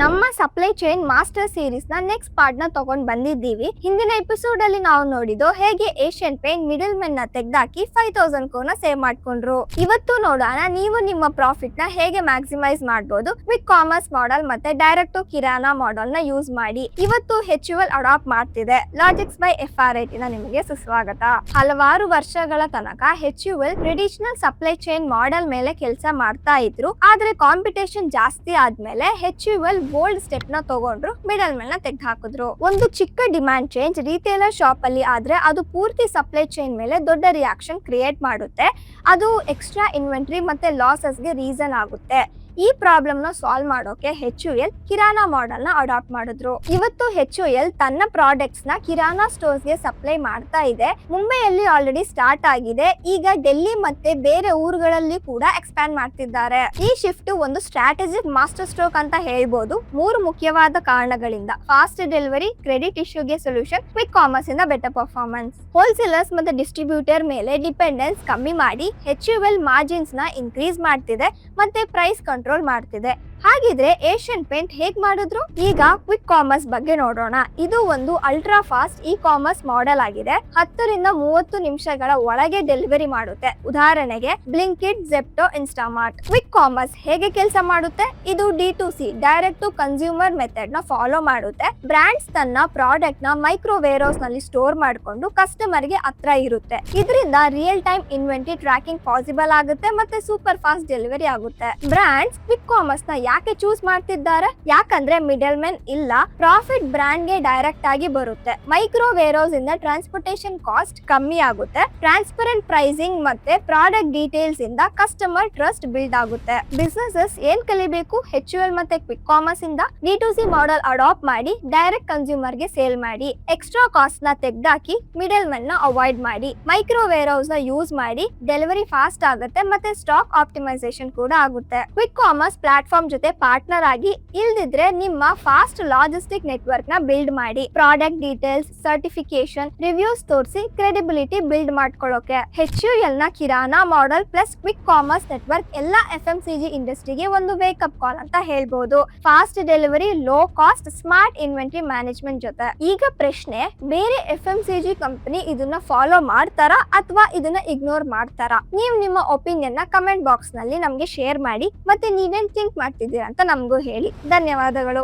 ನಮ್ಮ supply chain master ಸೀರೀಸ್ನ next ಪಾರ್ಟ್ನ ತಗೊಂಡ್ ಬಂದಿದ್ದೀವಿ. ಹಿಂದಿನ ಎಪಿಸೋಡ್ ಅಲ್ಲಿ ನಾವು ನೋಡಿದ್ದು ಹೇಗೆ ಏಷ್ಯನ್ ಪೇಂಟ್ ಮಿಡಲ್ ಮೆನ್ನ ತೆಗ್ದಾಕಿ ಫೈವ್ ತೌಸಂಡ್ ಕೋನ ಸೇವ್ ಮಾಡ್ಕೊಂಡ್ರು. ಇವತ್ತು ನೋಡೋಣ ನೀವು ನಿಮ್ಮ ಪ್ರಾಫಿಟ್ನ ಹೇಗೆ ಮ್ಯಾಕ್ಸಿಮೈಸ್ ಮಾಡಬಹುದು ವಿತ್ ಕಾಮರ್ಸ್ ಮಾಡೆಲ್ ಮತ್ತೆ ಡೈರೆಕ್ಟ್ ಟು ಮಾಡಲ್ನ ಯೂಸ್ ಮಾಡಿ. ಇವತ್ತು ಹೆಚ್ ಅಡಾಪ್ಟ್ ಮಾಡ್ತಿದೆ. Logics by F R I ನ ನಿಮಗೆ ಸುಸ್ವಾಗತ. ಹಲವಾರು ವರ್ಷಗಳ ತನಕ H traditional supply chain model ಮೇಲೆ ಕೆಲಸ ಮಾಡ್ತಾ ಇದ್ರು. ಆದ್ರೆ ಕಾಂಪಿಟೇಷನ್ ಜಾಸ್ತಿ ಆದ್ಮೇಲೆ ಹೆಚ್ ಬೋಲ್ಡ್ ಸ್ಟೆಪ್ನ ತಗೊಂಡ್ರು ಮಿಡಲ್ ಮೇಲ್ನ ತೆಗೆದು ಹಾಕಿದ್ರು ಒಂದು ಚಿಕ್ಕ ಡಿಮ್ಯಾಂಡ್ ಚೇಂಜ್ ರೀಟೇಲರ್ ಶಾಪ್ ಅಲ್ಲಿ ಆದ್ರೆ ಅದು ಪೂರ್ತಿ ಸಪ್ಲೈ ಚೈನ್ ಮೇಲೆ ದೊಡ್ಡ ರಿಯಾಕ್ಷನ್ ಕ್ರಿಯೇಟ್ ಮಾಡುತ್ತೆ. ಅದು ಎಕ್ಸ್ಟ್ರಾ ಇನ್ವೆಂಟ್ರಿ ಮತ್ತೆ ಲಾಸಸ್ಗೆ ರೀಸನ್ ಆಗುತ್ತೆ. ಈ ಪ್ರಾಬ್ಲಮ್ನ ಸಾಲ್ವ್ ಮಾಡೋಕೆ ಹೆಚ್ ಯು ಎಲ್ ಕಿರಾನಾ ಮಾಡೆಲ್ನ ಅಡಾಪ್ಟ್ ಮಾಡಿದ್ರು. ಇವತ್ತು ಹೆಚ್ ಯು ಎಲ್ ತನ್ನ ಪ್ರಾಡಕ್ಟ್ಸ್ನ ಕಿರಾನಾ ಸ್ಟೋರ್ಸ್ಗೆ ಸಪ್ಲೈ ಮಾಡ್ತಾ ಇದೆ. ಮುಂಬೈಯಲ್ಲಿ ಆಲ್ರೆಡಿ ಸ್ಟಾರ್ಟ್ ಆಗಿದೆ. ಈಗ ಡೆಲ್ಲಿ ಮತ್ತೆ ಬೇರೆ ಊರುಗಳಲ್ಲಿ ಕೂಡ ಎಕ್ಸ್ಪ್ಯಾಂಡ್ ಮಾಡ್ತಿದ್ದಾರೆ. ಈ ಶಿಫ್ಟ್ ಒಂದು ಸ್ಟ್ರಾಟಜಿಕ್ ಮಾಸ್ಟರ್ ಸ್ಟ್ರೋಕ್ ಅಂತ ಹೇಳ್ಬೋದು. ಮೂರು ಮುಖ್ಯವಾದ ಕಾರಣಗಳಿಂದ. ಫಾಸ್ಟ್ ಡೆಲಿವರಿ ಕ್ರೆಡಿಟ್ ಇಶ್ಯೂಗೆ ಸೊಲ್ಯೂಷನ್ ಕ್ವಿಕ್ ಕಾಮರ್ಸ್ ಇಂದ ಬೆಟರ್ ಪರ್ಫಾರ್ಮೆನ್ಸ್ ಹೋಲ್ಸೇಲರ್ಸ್ ಮತ್ತೆ ಡಿಸ್ಟ್ರಿಬ್ಯೂಟರ್ ಮೇಲೆ ಡಿಪೆಂಡೆನ್ಸ್ ಕಮ್ಮಿ ಮಾಡಿ ಹೆಚ್ ಯು ಎಲ್ ಮಾರ್ಜಿನ್ಸ್ನ ಇನ್ಕ್ರೀಸ್ ಮಾಡ್ತಿದೆ. ಮತ್ತೆ ಪ್ರೈಸ್ ಕಂಟ್ರೋಲ್ ಮಾಡ್ತಿದೆ. ಹಾಗಿದ್ರೆ ಏಷ್ಯನ್ ಪೇಂಟ್ ಹೇಗ್ ಮಾಡಿದ್ರು? ಈಗ ಕ್ವಿಕ್ ಕಾಮರ್ಸ್ ಬಗ್ಗೆ ನೋಡೋಣ. ಇದು ಒಂದು ultra fast e commerce model ಆಗಿದೆ. ಹತ್ತರಿಂದ ಮೂವತ್ತು ನಿಮಿಷಗಳ ಒಳಗೆ ಡೆಲಿವರಿ ಮಾಡುತ್ತೆ. ಉದಾಹರಣೆಗೆ Blinkit Zepto Instamart quick commerce ಹೇಗೆ ಕೆಲಸ ಮಾಡುತ್ತೆ? ಇದು D to C direct to consumer ಮೆಥಡ್ನ follow ಮಾಡುತ್ತೆ. ಬ್ರಾಂಡ್ಸ್ ತನ್ನ ಪ್ರಾಡಕ್ಟ್ನ ಮೈಕ್ರೋ ವೇರ್ ಹೌಸ್ನಲ್ಲಿ ಸ್ಟೋರ್ ಮಾಡಿಕೊಂಡು ಕಸ್ಟಮರ್ಗೆ ಹತ್ರ ಇರುತ್ತೆ. ಇದರಿಂದ real time inventory tracking possible ಆಗುತ್ತೆ ಮತ್ತೆ ಸೂಪರ್ ಫಾಸ್ಟ್ ಡೆಲಿವರಿ ಆಗುತ್ತೆ. ಬ್ರಾಂಡ್ಸ್ ಕ್ವಿಕ್ ಕಾಮರ್ಸ್ನ ಯಾಕೆ ಚೂಸ್ ಮಾಡ್ತಿದ್ದಾರೆ? ಯಾಕಂದ್ರೆ ಮಿಡಲ್ ಮೆನ್ ಇಲ್ಲ ಪ್ರಾಫಿಟ್ ಬ್ರಾಂಡ್ಗೆ ಡೈರೆಕ್ಟ್ ಆಗಿ ಬರುತ್ತೆ. ಮೈಕ್ರೋ ವೇರೋಸ್ ಇಂದ ಟ್ರಾನ್ಸ್ಪೋರ್ಟೇಷನ್ ಕಾಸ್ಟ್ ಕಮ್ಮಿ ಆಗುತ್ತೆ. ಟ್ರಾನ್ಸ್ಪರೆಂಟ್ ಪ್ರೈಸಿಂಗ್ ಮತ್ತೆ ಪ್ರಾಡಕ್ಟ್ ಡೀಟೇಲ್ಸ್ ಇಂದ ಕಸ್ಟಮರ್ ಟ್ರಸ್ಟ್ ಬಿಲ್ಡ್ ಆಗುತ್ತೆ. ಬಿಸ್ನೆಸಸ್ ಏನ್ ಕಲಿಬೇಕು? ಹೆಚ್ ಎಲ್ ಮತ್ತೆ ಕ್ವಿಕ್ ಕಾಮರ್ಸ್ ಇಂದ D to C model adapt ಮಾಡಿ ಡೈರೆಕ್ಟ್ ಕನ್ಸ್ಯೂಮರ್ಗೆ ಸೇಲ್ ಮಾಡಿ ಎಕ್ಸ್ಟ್ರಾ ಕಾಸ್ಟ್ನ ತೆಗ್ದಾಕಿ ಮಿಡಲ್ ಮೆನ್ನ ಅವಾಯ್ಡ್ ಮಾಡಿ ಮೈಕ್ರೋ ವೇರ್ ಹೌಸ್ನ ಯೂಸ್ ಮಾಡಿ ಡೆಲಿವರಿ ಫಾಸ್ಟ್ ಆಗುತ್ತೆ ಮತ್ತೆ ಸ್ಟಾಕ್ ಆಪ್ಟಿಮೈಸೇಷನ್ ಕೂಡ ಆಗುತ್ತೆ. ಕ್ವಿಕ್ ಕಾಮರ್ಸ್ ಪ್ಲಾಟ್ಫಾರ್ಮ್ ಜೊತೆ ಪಾರ್ಟ್ನರ್ ಆಗಿ ಇಲ್ದಿದ್ರೆ ನಿಮ್ಮ ಫಾಸ್ಟ್ ಲಾಜಿಸ್ಟಿಕ್ ನೆಟ್ವರ್ಕ್ನ ಬಿಲ್ಡ್ ಮಾಡಿ. ಪ್ರಾಡಕ್ಟ್ ಡೀಟೇಲ್ಸ್ ಸರ್ಟಿಫಿಕೇಶನ್ ರಿವ್ಯೂಸ್ ತೋರಿಸಿ ಕ್ರೆಡಿಬಿಲಿಟಿ ಬಿಲ್ಡ್ ಮಾಡ್ಕೊಳ್ಳೋಕೆ H U ಎಲ್ನ kirana model plus quick commerce network ಎಲ್ಲಾ ಎಫ್ ಎಂ ಸಿ ಜಿ ಇಂಡಸ್ಟ್ರಿಗೆ ಒಂದು ವೇಕಪ್ ಕಾಲ್ ಅಂತ ಹೇಳ್ಬೋದು. Fast delivery, low cost, smart inventory management ಜೊತೆ. ಈಗ ಪ್ರಶ್ನೆ, ಬೇರೆ F M C G company ಇದನ್ನ ಫಾಲೋ ಮಾಡ್ತಾರಾ ಅಥವಾ ಇದನ್ನ ಇಗ್ನೋರ್ ಮಾಡ್ತಾರಾ? ನೀವು ನಿಮ್ಮ ಒಪಿನಿಯನ್ನ ಕಮೆಂಟ್ ಬಾಕ್ಸ್ನಲ್ಲಿ ನಮ್ಗೆ ಶೇರ್ ಮಾಡಿ ಮತ್ತೆ ನೀವೇನ್ ಥಿಂಕ್ ಮಾಡ್ತಿದ್ದೀರಾ ಅಂತ ನಮಗೂ ಹೇಳಿ. ಧನ್ಯವಾದಗಳು.